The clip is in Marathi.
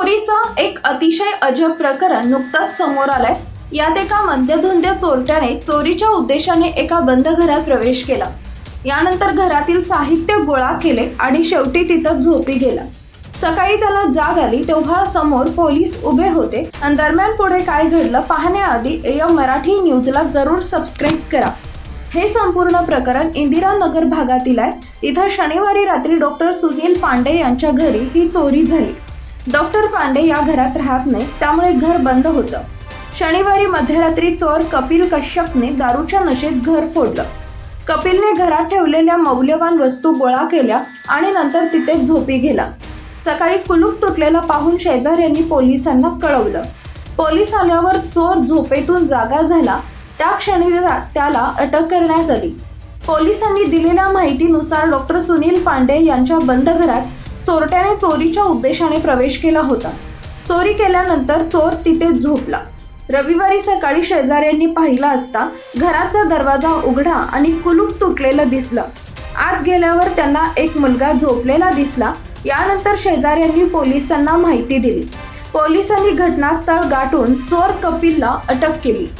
चोरीचं एक अतिशय अजब प्रकरण नुकतंच समोर आलंय. यात एका मद्यधुंद्य चोरट्याने चोरीच्या उद्देशाने एका बंद घरात प्रवेश केला. यानंतर घरातील साहित्य गोळा केले आणि शेवटी तिथं झोपी गेला. सकाळी त्याला जाग आली तेव्हा समोर पोलीस उभे होते. आणि दरम्यान पुढे काय घडलं पाहण्याआधी या मराठी न्यूजला जरूर सबस्क्राईब करा. हे संपूर्ण प्रकरण इंदिरानगर भागातील आहे. इथं शनिवारी रात्री डॉक्टर सुनील पांडे यांच्या घरी ही चोरी झाली. डॉक्टर पांडे या घरात राहत नाही त्यामुळे घर बंद होतं. शनिवारी मध्यरात्री चोर कपिल कश्यपने दारूच्या नशेत घर फोडलं. कपिलने घरात ठेवलेल्या मौल्यवान वस्तू गोळा केल्या आणि नंतर तिथे झोपी गेला. सकाळी कुलूप तुटलेला पाहून शेजाऱ्यांनी पोलिसांना कळवलं. पोलीस आल्यावर चोर झोपेतून जागा झाला. त्या क्षणी त्याला अटक करण्यात आली. पोलिसांनी दिलेल्या माहितीनुसार डॉक्टर सुनील पांडे यांच्या बंद घरात चोरट्याने चोरीच्या उद्देशाने प्रवेश केला होता. चोरी केल्यानंतर चोर तिथे झोपला. रविवारी सकाळी शेजाऱ्यांनी पाहिला असता घराचा दरवाजा उघडा आणि कुलूप तुटलेलं दिसलं. आत गेल्यावर त्यांना एक मुलगा झोपलेला दिसला. यानंतर शेजाऱ्यांनी पोलिसांना माहिती दिली. पोलिसांनी घटनास्थळ गाठून चोर कपिलला अटक केली.